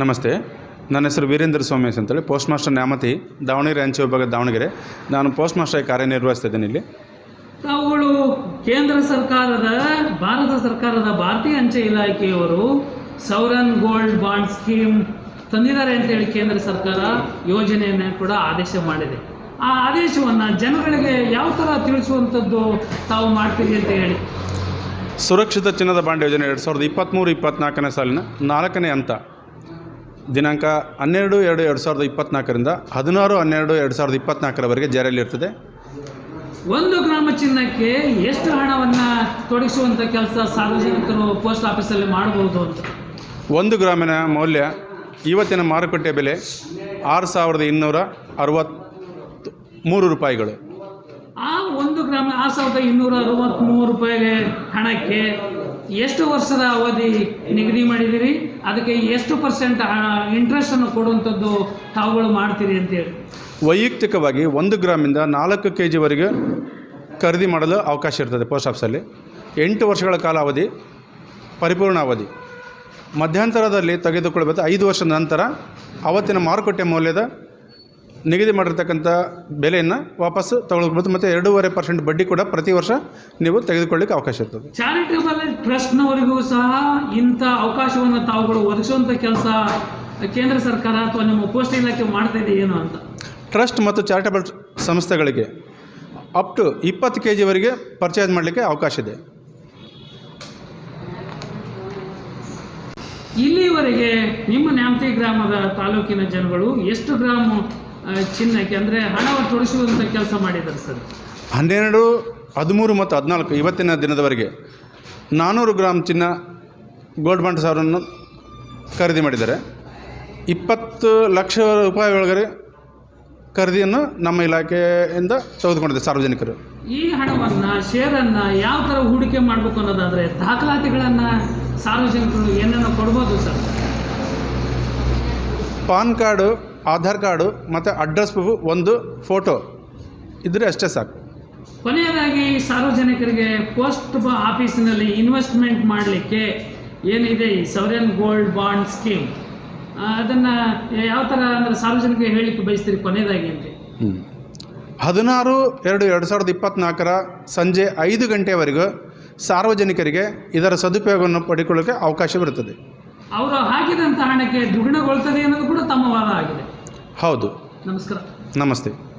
ನಮಸ್ತೆ. ನನ್ನ ಹೆಸರು ವೀರೇಂದ್ರ ಸೋಮೇಶ್ ಅಂತೇಳಿ. ಪೋಸ್ಟ್ ಮಾಸ್ಟರ್ ನ್ಯಾಮತಿ ದಾವಣಗೆರೆ ಅಂಚೆ ವಿಭಾಗ ದಾವಣಗೆರೆ. ನಾನು ಪೋಸ್ಟ್ ಮಾಸ್ಟರ್ ಆಗಿ ಕಾರ್ಯನಿರ್ವಹಿಸ್ತಿದ್ದೇನೆ ಇಲ್ಲಿ. ತಾವುಗಳು ಕೇಂದ್ರ ಸರ್ಕಾರದ ಭಾರತ ಸರ್ಕಾರದ ಭಾರತೀಯ ಅಂಚೆ ಇಲಾಖೆಯವರು ಸೌರನ್ ಗೋಲ್ಡ್ ಬಾಂಡ್ ಸ್ಕೀಮ್ ತಂದಿದ್ದಾರೆ ಅಂತೇಳಿ ಕೇಂದ್ರ ಸರ್ಕಾರ ಯೋಜನೆಯನ್ನು ಕೂಡ ಆದೇಶ ಮಾಡಿದೆ. ಆ ಆದೇಶವನ್ನು ಜನಗಳಿಗೆ ಯಾವ ಥರ ತಿಳಿಸುವಂಥದ್ದು ತಾವು ಮಾಡ್ತೀರಿ ಅಂತ ಹೇಳಿ. ಸುರಕ್ಷಿತ ಚಿನ್ನದ ಬಾಂಡ್ ಯೋಜನೆ ಎರಡು ಸಾವಿರದ ಇಪ್ಪತ್ತ್ಮೂರು ಇಪ್ಪತ್ತ್ನಾಲ್ಕನೇ ಸಾಲಿನ ನಾಲ್ಕನೇ ಹಂತ. ದಿನಾಂಕ ಹನ್ನೆರಡು ಎರಡು ಎರಡು ಸಾವಿರದ ಇಪ್ಪತ್ನಾಲ್ಕರಿಂದ ಹದಿನಾರು ಹನ್ನೆರಡು ಎರಡು ಸಾವಿರದ ಇಪ್ಪತ್ತ್ನಾಲ್ಕರವರೆಗೆ ಜಾರಿಯಲ್ಲಿರ್ತದೆ ಒಂದು ಗ್ರಾಮ ಚಿನ್ನಕ್ಕೆ ಎಷ್ಟು ಹಣವನ್ನು ತೊಡಗಿಸುವಂಥ ಕೆಲಸ ಸಾರ್ವಜನಿಕರು ಪೋಸ್ಟ್ ಆಫೀಸಲ್ಲಿ ಮಾಡಬಹುದು ಅಂತ? ಒಂದು ಗ್ರಾಮಿನ ಮೌಲ್ಯ ಇವತ್ತಿನ ಮಾರುಕಟ್ಟೆ ಬೆಲೆ ಆರು ಸಾವಿರದ ಇನ್ನೂರ ಅರವತ್ತು ಮೂರು ರೂಪಾಯಿಗಳು. ಆ ಒಂದು ಗ್ರಾಮ ಆರು ಸಾವಿರದ ಇನ್ನೂರ ಅರವತ್ತ್ಮೂರು ರೂಪಾಯಿ ಹಣಕ್ಕೆ ಎಷ್ಟು ವರ್ಷದ ಅವಧಿ ನಿಗದಿ ಮಾಡಿದಿರಿ? ಅದಕ್ಕೆ ಎಷ್ಟು ಪರ್ಸೆಂಟ್ ಇಂಟ್ರೆಸ್ಟನ್ನು ಕೊಡುವಂಥದ್ದು ತಾವುಗಳು ಮಾಡ್ತೀರಿ ಅಂತೇಳಿ ವೈಯಕ್ತಿಕವಾಗಿ ಒಂದು ಗ್ರಾಮಿಂದ ನಾಲ್ಕು ಕೆ ಜಿವರೆಗೆ ಖರೀದಿ ಮಾಡಲು ಅವಕಾಶ ಇರ್ತದೆ ಪೋಸ್ಟ್ ಆಫೀಸಲ್ಲಿ ಎಂಟು ವರ್ಷಗಳ ಕಾಲಾವಧಿ ಪರಿಪೂರ್ಣ ಅವಧಿ. ಮಧ್ಯಂತರದಲ್ಲಿ ತೆಗೆದುಕೊಳ್ಬೇಕು ಐದು ವರ್ಷದ ನಂತರ ಅವತ್ತಿನ ಮಾರುಕಟ್ಟೆ ಮೌಲ್ಯದ ನಿಗದಿ ಮಾಡಿರ್ತಕ್ಕಂಥ ಬೆಲೆಯನ್ನು ವಾಪಸ್ಸು ತಗೊಳ್ಬೋದು ಮತ್ತು ಎರಡೂವರೆ ಪರ್ಸೆಂಟ್ ಬಡ್ಡಿ ಕೂಡ ಪ್ರತಿ ವರ್ಷ ನೀವು ತೆಗೆದುಕೊಳ್ಳಿಕ್ಕೆ ಅವಕಾಶ ಇರ್ತದೆ. ಚಾರಿಟೇಬಲ್ ಟ್ರಸ್ಟ್ನವರಿಗೂ ಸಹ ಇಂಥ ಅವಕಾಶವನ್ನು ತಾವುಗಳು ಒದಗಿಸುವಂಥ ಕೆಲಸ ಕೇಂದ್ರ ಸರ್ಕಾರ ಅಥವಾ ನಿಮ್ಮ ಪೋಸ್ಟ್ ಇಲಾಖೆ ಮಾಡ್ತಾ ಇದೆ ಏನು ಅಂತ? ಟ್ರಸ್ಟ್ ಮತ್ತು ಚಾರಿಟಬಲ್ ಸಂಸ್ಥೆಗಳಿಗೆ ಅಪ್ ಟು ಇಪ್ಪತ್ತು ಕೆ ಜಿವರೆಗೆ ಪರ್ಚೇಸ್ ಮಾಡಲಿಕ್ಕೆ ಅವಕಾಶ ಇದೆ. ಇಲ್ಲಿವರೆಗೆ ನಿಮ್ಮ ನ್ಯಾಮತಿ ಗ್ರಾಮದ ತಾಲೂಕಿನ ಜನಗಳು ಎಷ್ಟು ಗ್ರಾಮ್ ಚಿನ್ನಕ್ಕೆ ಅಂದರೆ ಹಣವನ್ನು ತೊಡಿಸುವಂಥ ಕೆಲಸ ಮಾಡಿದ್ದಾರೆ ಸರ್. ಹನ್ನೆರಡು ಹದಿಮೂರು ಮತ್ತು ಹದಿನಾಲ್ಕು ಇವತ್ತಿನ ದಿನದವರೆಗೆ ನಾನ್ನೂರು ಗ್ರಾಮ್ ಚಿನ್ನ ಗೋಲ್ಡ್ ಬಾಂಡ್ ಸಾವಿರನ್ನು ಖರೀದಿ ಮಾಡಿದ್ದಾರೆ. ಇಪ್ಪತ್ತು ಲಕ್ಷ ರೂಪಾಯಿ ಒಳಗಡೆ ಖರೀದಿಯನ್ನು ನಮ್ಮ ಇಲಾಖೆಯಿಂದ ತೆಗೆದುಕೊಂಡಿದೆ ಸಾರ್ವಜನಿಕರು. ಈ ಹಣವನ್ನು ಶೇರನ್ನು ಯಾವ ಥರ ಹೂಡಿಕೆ ಮಾಡಬೇಕು ಅನ್ನೋದಾದರೆ ದಾಖಲಾತಿಗಳನ್ನು ಸಾರ್ವಜನಿಕರು ಏನನ್ನು ಕೊಡ್ಬೋದು sir? PAN card Aadhaar card ಮತ್ತು ಅಡ್ರೆಸ್ ಪ್ರೂಫ್ ಒಂದು ಫೋಟೋ. ಇದ್ದರೆ ಅಷ್ಟೇ ಸಾಕು. ಕೊನೆಯದಾಗಿ ಸಾರ್ವಜನಿಕರಿಗೆ ಪೋಸ್ಟ್ ಆಫೀಸಿನಲ್ಲಿ ಇನ್ವೆಸ್ಟ್ಮೆಂಟ್ ಮಾಡಲಿಕ್ಕೆ ಏನಿದೆ ಈ ಸೌರನ್ ಗೋಲ್ಡ್ ಬಾಂಡ್ ಸ್ಕೀಮ್? ಅದನ್ನು ಯಾವ ಥರ ಅಂದರೆ ಸಾರ್ವಜನಿಕರಿಗೆ ಹೇಳಿಕ್ಕೆ ಬಯಸ್ತೀರಿ ಕೊನೆಯದಾಗಿ ಅಂದರೆ ಹದಿನಾರು ಎರಡು ಎರಡು ಸಾವಿರದ ಇಪ್ಪತ್ತ್ನಾಲ್ಕರ ಸಂಜೆ ಐದು ಗಂಟೆವರೆಗೂ ಸಾರ್ವಜನಿಕರಿಗೆ ಇದರ ಸದುಪಯೋಗವನ್ನು ಪಡೆದುಕೊಳ್ಳೋಕ್ಕೆ ಅವಕಾಶವಿರುತ್ತದೆ ಅವರು ಹಾಕಿದಂಥ ಹಣಕ್ಕೆ ದ್ವಿಗುಣಗೊಳ್ತದೆ ಅನ್ನೋದು ಕೂಡ ತಮ್ಮ ವಾದ ಆಗಿದೆ. ಹೌದು. ನಮಸ್ಕಾರ. ನಮಸ್ತೆ.